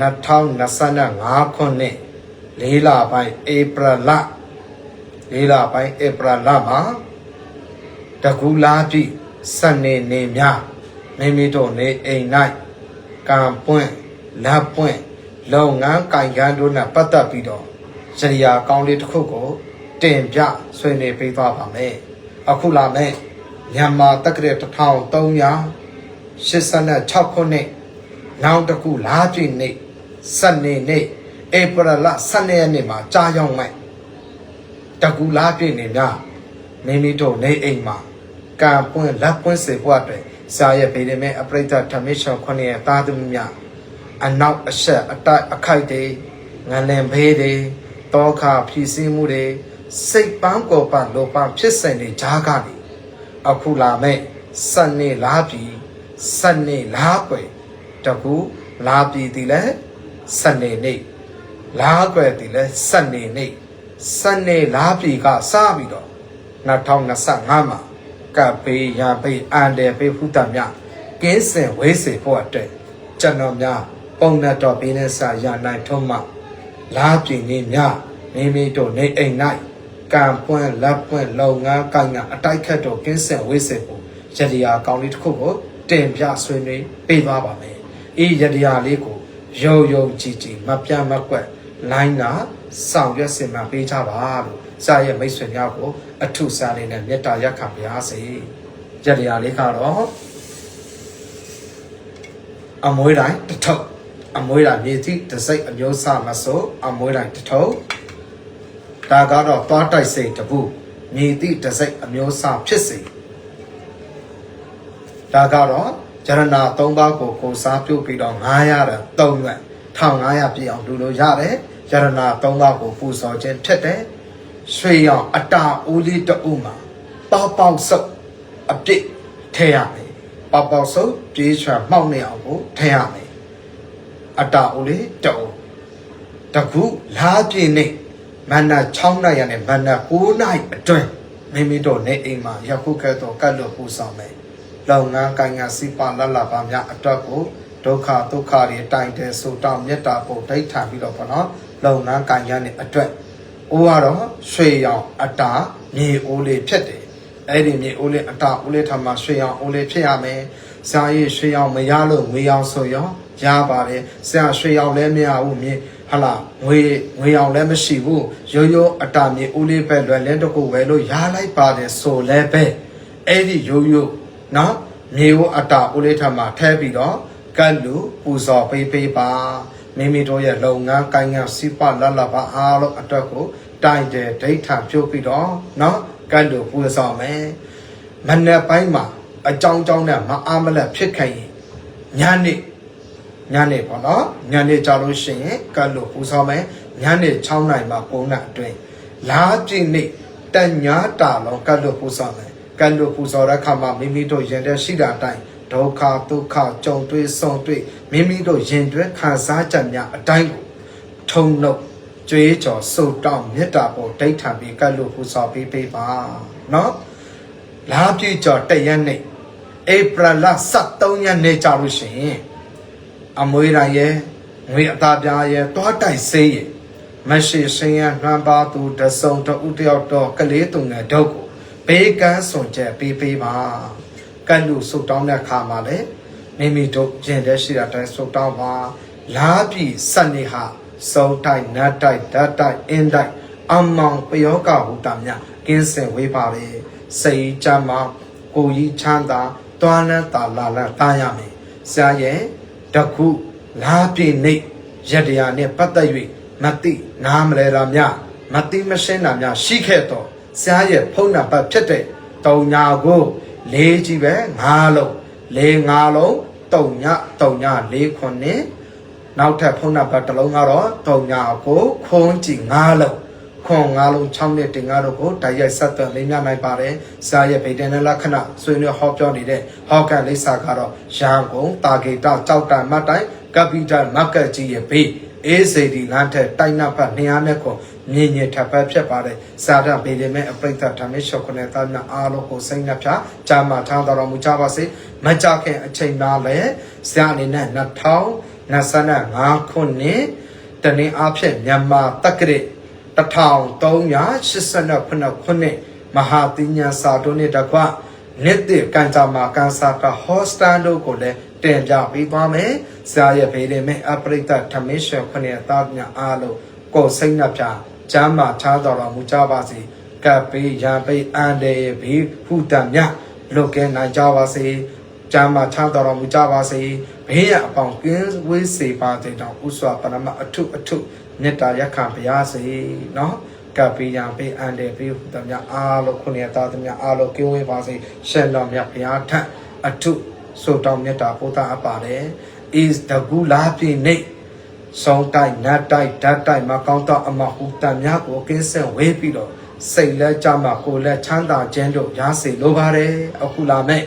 2025ခုနှစ်လေးလပိုင်းဧပြီလလေးလပိုင်းဧပြီလမှာတကူလာပြီစနေနေမြမိမိတို့နေအိမ်၌ကံပွင့်လက်ပွင့်လုပ်ငန်းကံကန်းတို့နဲ့ပတ်သက်ပြီးတော့စရိယာကောင်းလေးတစ်ခုကိုတင်ပြဆွေးနွေးပေးသွားပါမယ်အခုလာမယ့်မြန်မာတက္ကရာ1386ခုနှစ်နောက်တစ်ခုလာပြီနေ့ စနေနေ့ဧပြီလ12ရက်နေ့မှာကြာရောက်မယ်တကူလာပြီနေများမိမိတို့နေအိမ်မှာကံပွင့်လက်ပွင့်စေဖို့အတွက်ဆရာရဲ့ဗေဒမဲအပရိသတ်ဓမ္မရှောခွင့်ရဲ့သားသမီးများအနောက်အဆက်အတိုက်အခိုက်တွေငလင်ဘေးတွေတောခဖြီးစည်းမှုတွေစိတ်ပန်းကိုယ်ပန်းလောပန်းဖြစ်စဉ်တွေကြားကနေအခုလာမဲ့စနေလားပြီစနေလားကွယ်တကူလာပြီဒီလဲ စနေနေ့လားကွယ်ဒီလဲစနေနေ့စနေလားပြီကစပြီးတော့2025မှာကပ်ပေးရပေးအန်တယ်ပေးဖူးတတ်မြကင်းစင်ဝေးစေဖို့အတွက်ကျွန်တော်များပုံနဲ့တော်ပေးတဲ့စာရနိုင်ထုံးမှလာပြင်းနေမြမိမိတို့နေအိမ်၌ကံပွင့်လက်ပွင့်လုပ်ငန်းကိုင်ကအတိုက်ခတ်တော်ကင်းစင်ဝိစေဖို့ရတရားကောင်းလေးတစ်ခုကိုတင်ပြဆွေးနွေးပေးသွားပါမယ်။ဤရတရားလေးကို ယုံယုံကြည်ကြည်မပြတ်မကွက်လိုင်းနာဆောင်ရွက်စင်မှပေးကြပါလို့စာရဲ့မိတ်ဆွေများကိုအထုစားလေးနဲ့မေတ္တာရက်ခံပါရစေ။ရတရားလေးကတော့အမွေးတိုင်းတစ်ထုပ်အမွေးတိုင်းမြေတိတစိတ်အမျိုးစားမဆိုအမွေးတိုင်းတစ်ထုပ်ဒါကတော့သွားတိုက်စိတ်တပုမြေတိတစိတ်အမျိုးစားဖြစ်စေဒါကတော့ ဂျရနာ၃ပါးကိုကိုစားပြုတ်ပြီးတော့900တဲ့3ရွက်1500ပြည့်အောင်လူလို့ရတယ်ဂျရနာ၃ပါးကိုပူဇော်ခြင်းဖြစ်တယ်ရွှေရောင်အတာအိုးလေးတအုပ်မှာပေါပေါဆုပ်အပြစ်ထဲရမယ်ပေါပေါဆုပ်ပြေးချွတ်မှောက်နေအောင်ကိုထဲရမယ်အတာအိုလေးတောက်တခုလားပြင်းနေမန္နာ6နိုင်ရနဲ့မန္နာ9နိုင်အတွင်းမိမိတို့နေအိမ်မှာယခုကဲ့သို့ကတ်လို့ပူဆောင်မယ် လုံငန်းကိုင်ငါစိပါလလပါများအတွက်ကိုဒုက္ခဒုက္ခတွေတိုင်တယ်ဆိုတော့မေတ္တာပို့ဒိဋ္ဌာပြီးတော့ပေါ့နော်လုံငန်းကိုင်ရနဲ့အတွက်အိုးကတော့ရွှေရောင်အတာမြေအိုးလေးဖြစ်တယ်အဲ့ဒီမြေအိုးလေးအတာအိုးလေးထမှာရွှေရောင်အိုးလေးဖြစ်ရမယ်ဇာရည်ရွှေရောင်မရလို့ငွေရောင်ဆိုရောရပါတယ်ဆရာရွှေရောင်လည်းမရဘူးမြေဟလာငွေငွေရောင်လည်းမရှိဘူးရိုးရိုးအတာမြေဦးလေးပဲလွယ်လင်းတစ်ခုဝယ်လို့ရလိုက်ပါတယ်ဆိုလဲပဲအဲ့ဒီရိုးရိုး နော်မြေဦးအတာဦးလေးထမှာထဲပြီးတော့ကတ်လူပူဇော်ပေးပေးပါမိမိတို့ရဲ့လုပ်ငန်းကိုင်ငံစိပလလပါအားလို့အတွက်ကိုတိုင်တယ်ဒိဋ္ဌာပြုတ်ပြီးတော့နော်ကတ်လူပူဇော်မယ်မနေ့ပိုင်းမှာအကြောင်းကြောင်းနဲ့မအားမလက်ဖြစ်ခဲ့ရင်ညနေညနေပေါ့နော်ညနေကြလို့ရှိရင်ကတ်လို့ပူဇော်မယ်ညနေ6နိုင်မှာ9နိုင်အတွင်းလာပြည့်နေ့တညာတာလုံးကတ်လို့ပူဇော်မယ် ကတ်လို့ပူဇော်တဲ့အခါမှာမိမိတို့ရင်တဲ့ရှိတာအတိုင်းဒုက္ခဒုက္ခကြုံတွေ့ဆုံတွေ့မိမိတို့ရင်တွဲခံစားချက်များအတိုင်းကိုထုံနှုတ်ကြွေးကြော်စုတောင်းမေတ္တာပေါ်ဒိဋ္ဌံပြီးကတ်လို့ပူဇော်ပေးပေးပါနော်လာပြည့်ကြော်တရက်နေ့ဧပြီလ23ရက်နေ့ကြာလို့ရှိရင်အမွေးတိုင်းရဲ့ငွေအသားပြားရဲ့တွားတိုက်စေးရဲ့မရှိစင်းရနှမ်းပါသူတဆုံတဥတယောက်တော့ကလေးတုံငယ်တော့ကို ဘေးကန်းစွန်ချက်ပေးပေးပါကတ်လူဆုတ်တောင်းတဲ့အခါမှာလေမိမိတို့ရင်တဲ့ရှိတာတိုင်းဆုတ်တောင်းပါလားပြီစနေဟာစုံတိုက်နတ်တိုက်ဓာတ်တိုက်အင်းတိုက်အမောင်ပယောကဟုတမြကင်းစင်ဝေးပါလေစိတ်ကြမ်းမှာကိုကြီးချမ်းသာတွားလန်းတာလာလန်းတားရမယ်ဆရာရဲ့တခုလားပြည့်နေရတရားနဲ့ပတ်သက်၍မတိနားမလဲတာများမတိမရှင်းတာများရှိခဲ့တော့ ဆရာရဲ့ဖုံးနာပတ်ဖြစ်တဲ့တုံညာကိုလေးကြီးပဲငါးလုံးလေးငါးလုံးတုံညာတုံညာလေးခုနှစ်နောက်ထပ်ဖုံးနာပတ်တစ်လုံးကတော့တုံညာကိုခွန်ကြည့်ငါးလုံးခွန်ငါးလုံး6နှစ်တင်ငါတို့ကိုတိုက်ရိုက်ဆက်သွယ်လေးများနိုင်ပါတယ်။စာရဲ့ဗေဒနာလက္ခဏာဆွေးနွေးဟောပြောနေတဲ့ဟောကန်လိပ်စာကတော့ရန်ကုန်တာဂေတကြောက်တန်မတ်တိုင်းကပီတယ်မားကတ်ကြီးရဲ့ဘေးအေးစေဒီလမ်းထက်တိုက်နပ်ဖတ်200နဲ့ ကိုမြင့်ညစ်ထပ်ဖက်ဖြစ်ပါတယ်။စာရဗေဒမဲ့အပရိသတ်ဓမ္မရှုခနဲ့တာမြအားလုံးကိုစိတ်နှပြကြာမှထားတော်မူကြပါစေ။မကြခင်အချိန်သားလဲဆရာအနေနဲ့2025 25ခုနှစ်တနင်္အာဖြစ်မြန်မာတက္ကရာ1389ခုနှစ်မဟာတိညာစာတို့နဲ့တကွနှစ်သစ်ကန်တာမာကန်စာကဟော့စတန်တို့ကိုလည်းတင်ပြပေးသွားမယ်။ဆရာရဲ့ဗေဒင်မဲ့အပရိသတ်ထမင်းရှင်ခုနှစ်သားများအားလုံးကိုယ်စိတ်နှပြ ကျမ်းမာချားတော်တော်မူကြပါစေ။ကပ်ပေးရန်ပေးအန်တဲ့ဘေးဖူတံမြလွတ်ကဲနိုင်ကြပါစေ။ကျမ်းမာချားတော်တော်မူကြပါစေ။ဘေးရအပေါင်းကင်းဝေးစေပါတဲ့ကြောင့်ဥစွာပရမအထုအထုမေတ္တာရက်ခံပါရစေနော်ကပ်ပေးရန်ပေးအန်တဲ့ဘေးဖူတံမြအားလုံးခုနှစ်သားများအားလုံးကင်းဝေးပါစေ။ရှင်တော်မြတ်ဘုရားထံအထုဆိုတောင်းမြတ်တာပို့တာအပ်ပါတယ်။ is တကူလား ပြည့်နေစောင်းတိုက်နတ်တိုက်ဓာတ်တိုက်မကောင်းတော့အမဟုတံများကိုကင်းစင်ဝေးပြီးတော့စိတ်လက်ကြမှာကိုယ်လက်ချမ်းသာခြင်းတို့ရစေလိုပါတယ်အခုလာမဲ့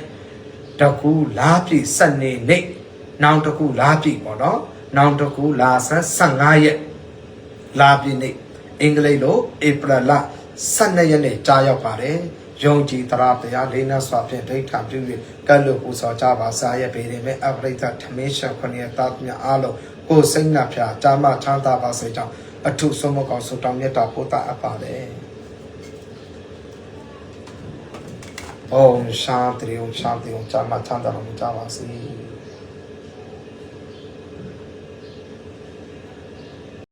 တကူလားပြည့်စနေနေနောင်တကူလားပြည့်ပေါ့နော်နောင်တကူလာဆန်း15ရက်လာပြည့်နေအင်္ဂလိပ်လိုဧပြီလ12ရက်နေ့ကြာရောက်ပါတယ်ယုံကြည်တရားတရားလေးနက်စွာဖြင့်ဒိဋ္ဌာပြု၍ကတ်လို့ပူဇော်ကြပါစာရဲ့ပေရင်မဲ့အပရိသထမင်းရှံခொနည်းတာများအားလုံး ကိုယ်စိတ်နှဖျားကြာမှချမ်းသာပါစေကြောင်းအထုဆုံးမကောင်ဆုတောင်းမြတ်တာပို့တာအပ်ပါတယ်။ Om Shanti Om Shanti Om ကြာမှချမ်းသာတော်မူကြပါစေ။